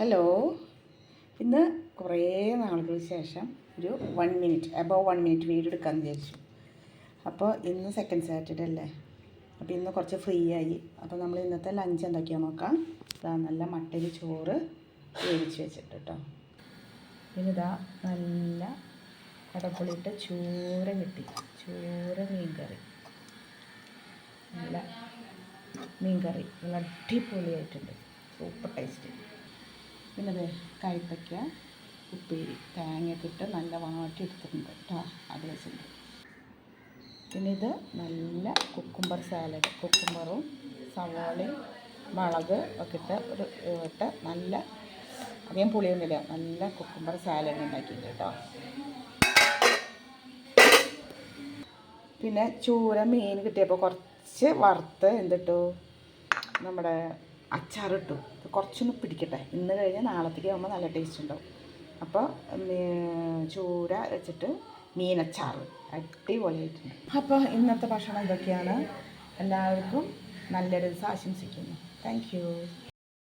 Hello ഇന്ന് കുറേ നാളുകൾക്ക് ശേഷം ഒരു one minute above one minute video എടുക്കാൻ വിചാരിച്ചു. അപ്പോൾ ഇന്ന് സെക്കൻഡ് സാറ്റർഡേ അല്ലേ? അപ്പോൾ ഇന്ന് കുറച്ച് ഫ്രീ ആയി. അപ്പോൾ നമ്മൾ ഇന്നത്തെ ലഞ്ച് എന്തൊക്കെയാണ് നോക്കാം? ഇതാ നല്ല മട്ടരി ചോറ് വേവിച്ച് വെച്ചിട്ട് കേട്ടോ ഇതാ നല്ല കടപ്പുളിയിട്ട് ചൂര കിട്ടി. ചൂര മീൻകറി. നല്ല മീൻകറി. നല്ല അടിപൊളിയായിട്ടുണ്ട്. സൂപ്പർ ടേസ്റ്റ് പിന്നെ അത് കൈപ്പയ്ക്ക ഉപ്പേരി തേങ്ങയൊക്കെ ഇട്ട് നല്ല വാട്ടി എടുത്തിട്ടുണ്ട് കേട്ടോ അത് വെച്ചിട്ടുണ്ട്. പിന്നെ ഇത് നല്ല കുക്കുംബർ സാലഡ് കുക്കുംബറും സവാളയും മുളക് ഒക്കെ ഇട്ട് ഒരു ഇട്ട് നല്ല അധികം പുളിയൊന്നുമില്ല നല്ല കുക്കുംബർ സാലഡ് ഉണ്ടാക്കിയിട്ടുണ്ട് കേട്ടോ പിന്നെ ചൂര മീൻ കിട്ടിയപ്പോൾ കുറച്ച് വറുത്ത് എന്തിട്ടു? നമ്മുടെ അച്ചാറിട്ടു കുറച്ചൊന്ന് പിടിക്കട്ടെ. ഇന്ന് കഴിഞ്ഞാൽ നാളത്തേക്ക് ആകുമ്പോൾ നല്ല ടേസ്റ്റ് ഉണ്ടാവും. അപ്പോൾ ചൂര വെച്ചിട്ട് മീനച്ചാറ്. അടിപൊളിയായിട്ടുണ്ട്. അപ്പോൾ ഇന്നത്തെ ഭക്ഷണം ഇതൊക്കെയാണ്. എല്ലാവർക്കും നല്ലൊരു ദിവസം ആശംസിക്കുന്നു താങ്ക്